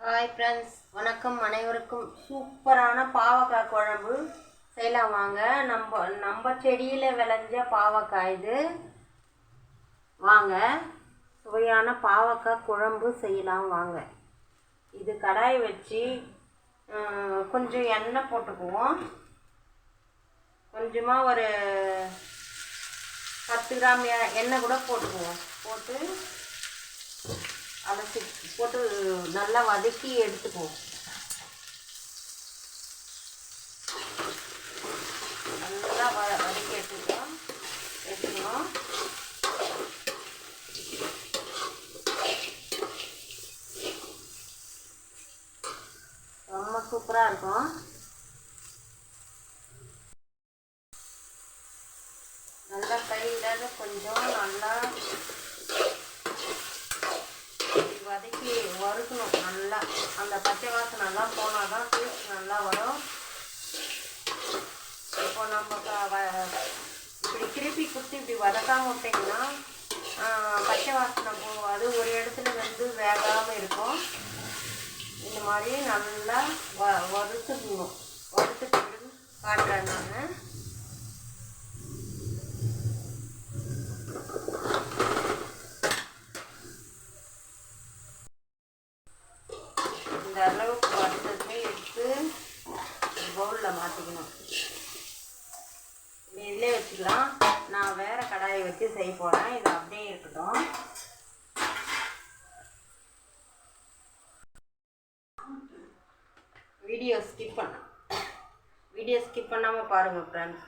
Hi friends வணக்கம் அனைவருக்கும் சூப்பரான பாவக்காய் குழம்பு. செய்யலாம் வாங்க. நம்ம நம்ம செடியில் விளைஞ்ச பாவக்காய் இது. வாங்க. சுவையான பாவக்காய் குழம்பு செய்யலாம் வாங்க. இது கடாய் வச்சு கொஞ்சம் எண்ணெய் போட்டுக்குவோம். கொஞ்சமாக ஒரு பத்து கிராம் எண்ணெய் கூட போட்டுக்குவோம். போட்டு அலசி போட்டு நல்லா வதக்கி எடுத்துக்குவோம். நல்லா வ வதக்கி எடுத்துக்கலாம் எடுத்துக்கணும் ரொம்ப சூப்பராக இருக்கும். நல்லா கையில் கொஞ்சம் நல்லா வதக்கி வறுக்கணும் நல்லா. அந்த பச்சை வாசனைலாம் போனால் தான் நல்லா வரும். இப்போ நம்ம வ- இப்படி திருப்பி கொடுத்து இப்படி வதக்காமல் விட்டிங்கன்னா பச்சை வாசனை போகும் அது ஒரு இடத்துல வந்து வேகாமல் இருக்கும். இந்த மாதிரி நல்லா வ வறுத்துக்கணும் வறுத்துட்டு காட்டுறேன் நான் இந்த அளவுக்கு வறுத்ததுமே எடுத்து பவுலில் மாற்றிக்கணும் இதிலே வச்சுக்கலாம் நான் வேறு கடாயை வச்சு செய்ய போகிறேன் இது அப்படியே இருக்கட்டும் வீடியோ ஸ்கிப் பண்ண. வீடியோ ஸ்கிப் பண்ணாமல் பாருங்கள் ஃப்ரெண்ட்ஸ்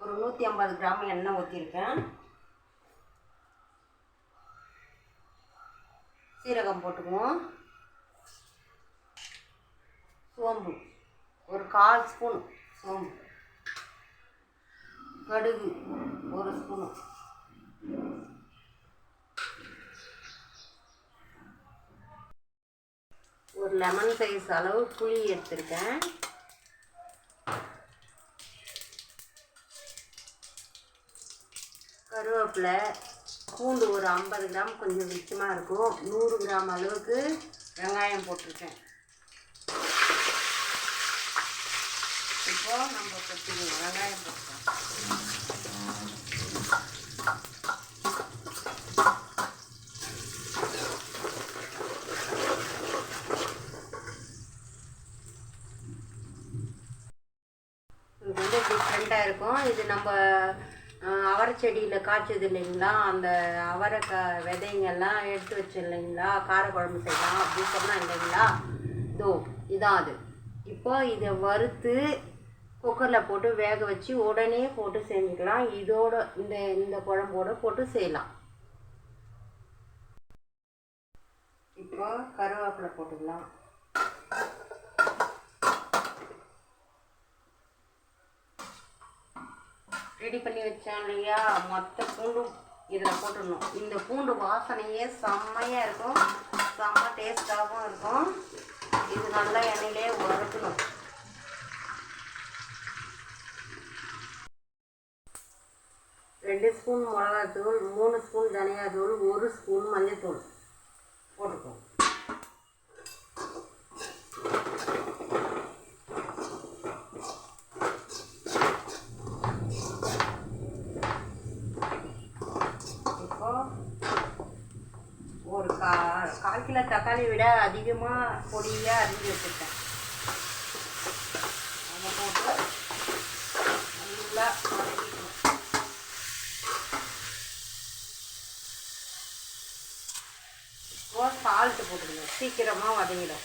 ஒரு நூற்றி ஐம்பது கிராம் எண்ணெய் ஊற்றிருக்கேன் சீரகம் போட்டுக்குவோம். சோம்பு. ஒரு கால் ஸ்பூன் சோம்பு. கடுகு ஒரு ஸ்பூனு ஒரு லெமன் சைஸ் அளவு புளி எடுத்திருக்கேன். கருவேப்பிலை பூண்டு ஒரு ஐம்பது கிராம் கொஞ்சம் மிச்சமாக இருக்கும். நூறு கிராம் அளவுக்கு வெங்காயம் போட்டிருக்கேன். இப்போ நம்ம கொத்திக்கணும் வெங்காயம் போட்டுக்கலாம் இது வந்து டிஃப்ரெண்ட்டாக இருக்கும் இது நம்ம அஹ், அவரை செடியில் காய்ச்சது இல்லைங்களா? அந்த அவரைக்காய் விதைங்கெல்லாம் எடுத்து வச்சு இல்லைங்களா? காரக்குழம்பு செய்யலாம் அப்படின்னு சொன்னால் இல்லைங்களா? இதோ இதான் அது. இப்போ இதை வறுத்து குக்கரில் போட்டு வேக வச்சு உடனே போட்டு செஞ்சுக்கலாம். இதோட இந்த இந்த குழம்போட போட்டு செய்யலாம். இப்போ கருவேப்பிலை போட்டுக்கலாம். ரெடி பண்ணி வச்சேன் இல்லையா? மொத்த பூண்டும் இதில் போட்டுடணும். இந்த பூண்டு வாசனையே செம்மையாக இருக்கும். செம்ம டேஸ்ட்டாகவும் இருக்கும். இது நல்லா எண்ணெயிலே வறுக்கணும் ரெண்டு ஸ்பூன் மிளகாத்தூள் மூணு ஸ்பூன் தனியாத்தூள் ஒரு ஸ்பூன் மஞ்சள் தூள் போட்டுக்கோங்க ஒரு கா கால் கிலோ தக்காளி விட அதிகமாக பொடியாக அரிஞ்சு வச்சுருக்கேன். அதை போட்டு நல்லா வதக்கிக்கணும். இப்போ சால்ட்டு போட்டுக்கணும். சீக்கிரமாக வதங்கிடும்.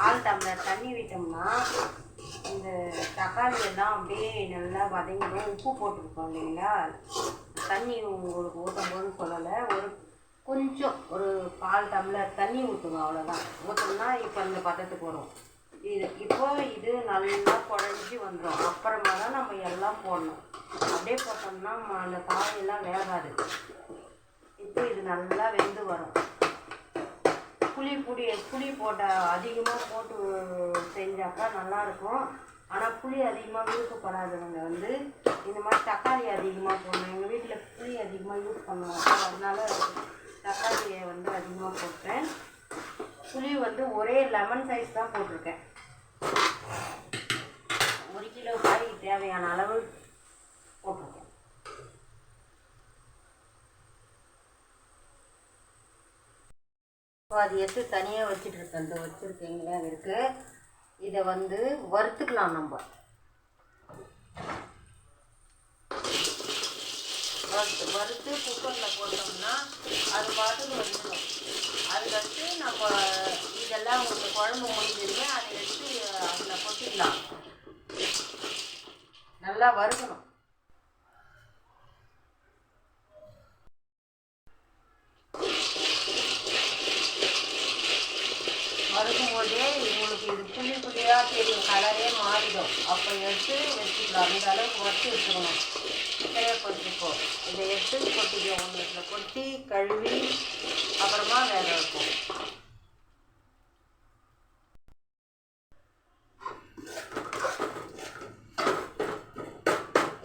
கால் டம்ளர் தண்ணி விட்டோம்னா இந்த தக்காளி எல்லாம் அப்படியே நல்லா வதங்கிடும். உப்பு போட்டுருக்கோம் இல்லைங்களா? தண்ணி உங்களுக்கு ஊற்றும் போது சொல்லலை. ஒரு கொஞ்சம் ஒரு கால் டம்ளர் தண்ணி ஊற்றுங்க அவ்வளோதான் ஊற்றோம்னா இப்போ இந்த பதத்துக்கு வரும். இது இப்போ இது நல்லா குழஞ்சி வந்துடும் அப்புறமா தான் நம்ம எல்லாம் போடணும். அப்படியே போட்டோம்னா அந்த காயெல்லாம் வேகாது. இப்போ இது நல்லா வெந்து வரும். புளி போட்ட அதிகமாக போட்டு செஞ்சாக்கா நல்லாயிருக்கும் ஆனால் புளி அதிகமாக விருப்பப்படாதவங்க வந்து இந்த மாதிரி தக்காளி அதிகமாக போடணும். எங்கள் வீட்டில் புளி அதிகமாக யூஸ் பண்ணுவாங்க. அதனால் தக்காளியை வந்து அதிகமாக போட்டேன். புளி வந்து ஒரே லெமன் சைஸ் தான் போட்டிருக்கேன். ஒரு கிலோ காய்க்கு தேவையான அளவு போட்டிருக்கேன் பாதி அது எடுத்து தனியாக வச்சுட்டு இருக்கேன் இந்த வச்சுருக்கீங்களே இருக்கு. இதை வந்து வறுத்துக்கலாம் நம்ம. வறுத்து வறுத்து குக்கரில் போட்டோம்னா அது பாட்டுக்கு வந்துடும் அதுக்கடுத்து நம்ம இதெல்லாம் உங்களுக்கு குழம்பு முடிஞ்சிருமே அதை எடுத்து அதில் கொட்டிக்கலாம் நல்லா வறுக்கணும் வறுக்கும் போதே உங்களுக்கு இது புளி புளியாக தெரியும் கலரே மாறிடும் அப்போ எடுத்து வச்சுக்கலாம் அந்த அளவுக்கு வறுத்து வச்சுக்கணும் தேவைப்பட்டுக்கோ இதை எடுத்து கொட்டிக்கோ ஒன்று இதில் கொட்டி கழுவி அப்புறமா வேக வைப்போம்.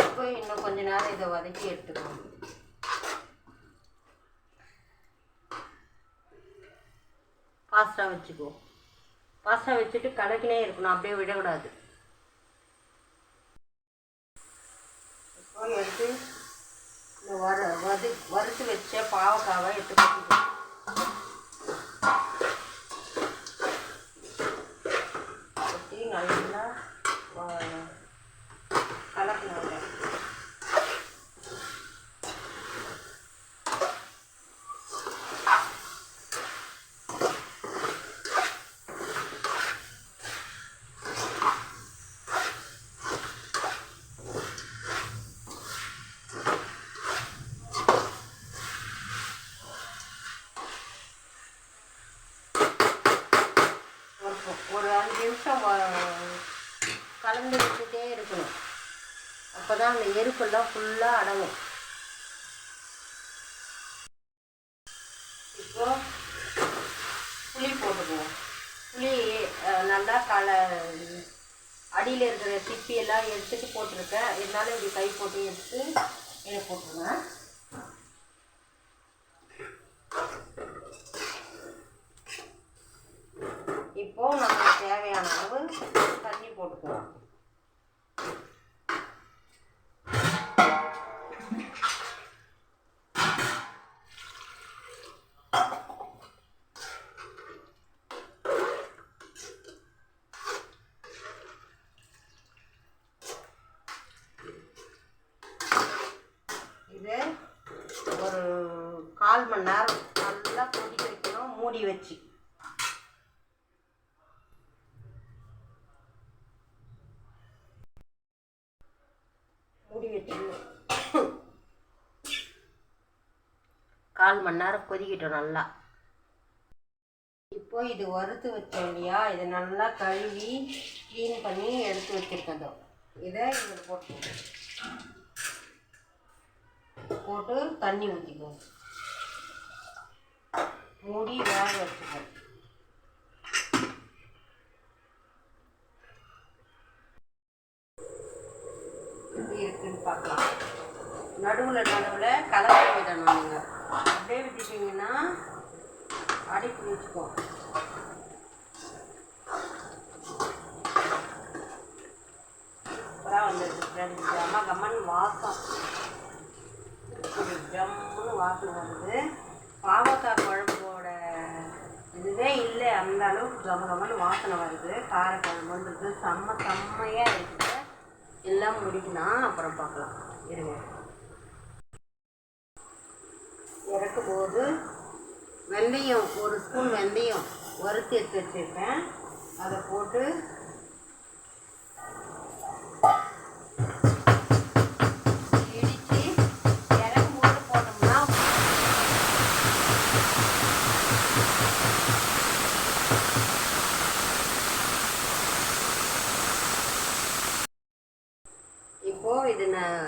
இப்போ இன்னும் கொஞ்ச நேரம் இதை வதக்கி எடுத்துக்கணும் ஃபாஸ்ட்டாக வச்சுக்கோ. ஃபாஸ்ட்டாக வச்சுட்டு கலக்கினே இருக்கணும் அப்படியே விடக்கூடாது இப்போ எடுத்து இந்த வர வறுத்து வச்ச பாவக்காவை எடுத்து கொட்டிக்கோ கொட்டி நல்லா வ- கலக்கணும் அதை. ஒரு ஒரு அஞ்சு நிமிஷம் கலந்து விட்டுட்டே இருக்கணும். அப்போ தான் அந்த எருப்பெல்லாம் ஃபுல்லாக அடங்கும். இப்போ புளி போட்டுக்குவோம். புளி நல்லா கல அடியில் இருக்கிற சிப்பியெல்லாம் எடுத்துட்டு போட்டிருக்கேன். இருந்தாலும் இப்படி கை போட்டு எடுத்து இதை போட்டுருங்க இப்போ நான் தேவையான அளவு தண்ணி போட்டுக்குவோம் இது ஒரு கால் மணி நேரம் நல்லா கொதிக்க வைக்கணும் மூடி வச்சு மூடி வச்சிடணும் கால் மணி நேரம் கொதிக்கட்டும் நல்லா. இப்போ இது வறுத்து வச்சோம் இல்லையா? இதை நல்லா கழுவி க்ளீன் பண்ணி எடுத்து வச்சிருக்கதோ இதை இதில் போட்டு போட்டு தண்ணி ஊற்றிக்கோ மூடி வேக வச்சுக்கோ எப்படி இருக்குன்னு பார்க்கலாம். நடுவில் நடுவில் கலந்து விடணும் நீங்கள் வச்சிங்கன்னா விட்டுட்டீங்கன்னா அடி பிடிச்சிக்கும் சூப்பராக வந்துருக்கு ஃப்ரெண்ட்ஸ் கம்ம கம்மன் வாசம். ஒரு ஜம்முன்னு வாசம் வருது. பாவக்காய் குழம்போட இதுவே இல்லை. அந்த அளவுக்கு கம கமன்னு வாசனை வருது. காரக்குழம்புன்றது செம்ம செம்மையாக இருக்குது. எல்லாம் முடிக்கணும். அப்புறம் பார்க்கலாம். இருங்க. போது வெந்தயம் ஒரு ஸ்பூன் வெந்தயம் வறுத்து எடுத்து வச்சுருக்கேன். அதை போட்டு இடித்து போட்டோம்னா இப்போது இது நான்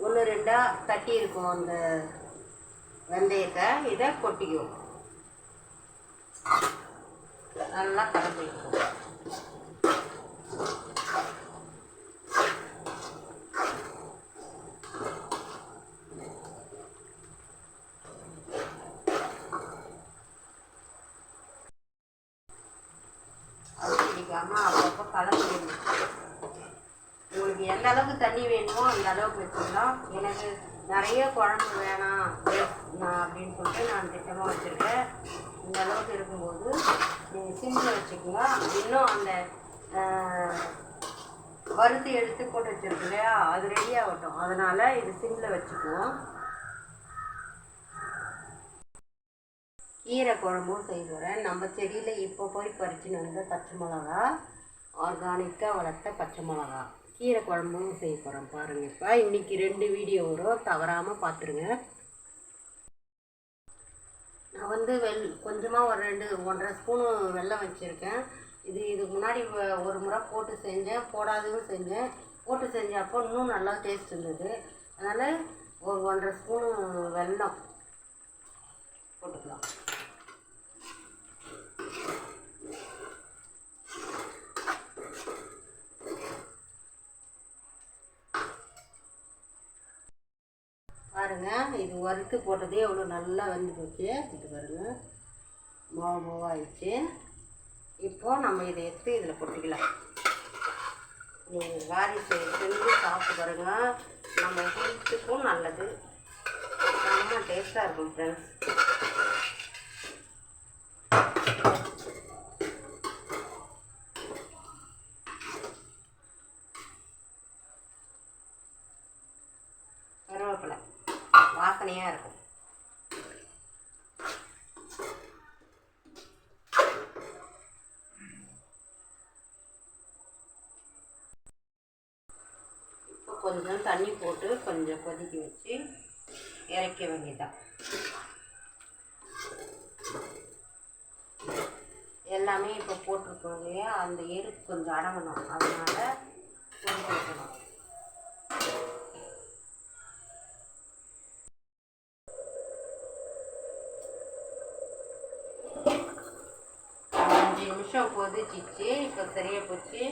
ஒன்று ரெண்டாக தட்டி இருக்கும் அந்த வெந்தயத்தை இதை கொட்டிக்குவோம். நல்லா கலந்துக்குவோம் அது அப்பப்போ கலந்துக்கணும் உங்களுக்கு எந்த அளவுக்கு தண்ணி வேணுமோ அந்த அளவுக்கு வச்சுக்கலாம். எனக்கு நிறைய குழம்பு வேணாம். நான் அப்படின்னு சொல்லிட்டு நான் திட்டமாக வச்சுருக்கேன். இந்த அளவுக்கு இருக்கும்போது நீங்கள் சிம்மில் வச்சுக்கலாம் இன்னும் அந்த ஆஹ், வறுத்து எடுத்து போட்டு வச்சுருக்கு இல்லையா? அது ரெடி ஆகட்டும். அதனால் இது சிம்மில் வச்சுக்குவோம். கீரை குழம்பும் செய்ய போகிறேன் நம்ம செடியில் இப்போ போய் பறிச்சுன்னு வந்த பச்சை மிளகா ஆர்கானிக்காக வளர்த்த பச்சை மிளகா. கீரை குழம்பும் செய்ய போகிறேன் பாருங்கள் இப்போ இன்றைக்கி ரெண்டு வீடியோ வரும். தவறாமல் பார்த்துருங்க. வந்து வெள் கொஞ்சமாக ஒரு ரெண்டு ஒன்றரை ஸ்பூனு வெல்லம் வச்சுருக்கேன். இது இதுக்கு முன்னாடி ஒரு முறை போட்டு செஞ்சேன் போடாததும் செஞ்சேன். போட்டு செஞ்சப்போ இன்னும் நல்லா டேஸ்ட் இருந்தது. அதனால் ஒரு ஒன்றரை ஸ்பூனு வெல்லம் போட்டுக்கலாம் பாருங்க இது வறுத்து போட்டதே எவ்வளோ நல்லா வெந்து போச்சு. இது பாருங்கள் மாவு மாவாயிடுச்சு. இப்போது நம்ம இதை எடுத்து இதில் கொட்டிக்கலாம். நீங்கள் வாரி செஞ்சு சாப்பிட்டு பாருங்க. நம்ம ஹெல்த்துக்கும் நல்லது. செம்ம டேஸ்ட்டாக இருக்கும் ஃப்ரெண்ட்ஸ் கருவேப்பிலை வாசனையாக இருக்கும் இப்போ கொஞ்சம் தண்ணி போட்டு கொஞ்சம் கொதிக்க வச்சு இறக்க வேண்டியதான் எல்லாமே இப்போ போட்டிருக்கோம் இல்லையா? அந்த எருக்கு கொஞ்சம் அடங்கணும். அதனால கொதிக்க வைக்கணும் அஞ்சு நிமிஷம் கொதிச்சிச்சு. இப்போ சரியாக போச்சு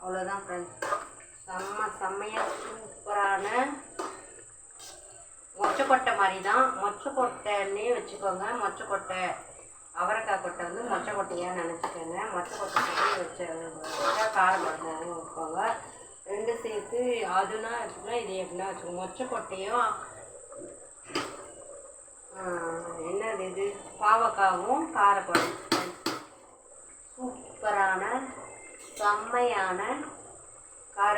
அவ்வளோதான் ஃப்ரெண்ட்ஸ் செம்ம செம்மையாக சூப்பரான மொச்சக்கொட்டை மாதிரி தான் மொச்சக்கொட்டைன்னே வச்சுக்கோங்க. மொச்சக்கொட்டை அவரைக்காய் கொட்டை வந்து மொச்சக்கொட்டையாக நினச்சிக்கோங்க. மொச்சக்கொட்டை கொட்டையை வச்ச வச்சா காரக்குழம்பும் வைப்பாங்க ரெண்டு சேர்த்து அதுனா எப்படின்னா இது எப்படின்னா வச்சுக்கோங்க. மொச்சக்கொட்டையும் ஆஹ், என்னது இது? பாவக்காவும் காரக்குழம்பு சூப்பரான செம்மையான கார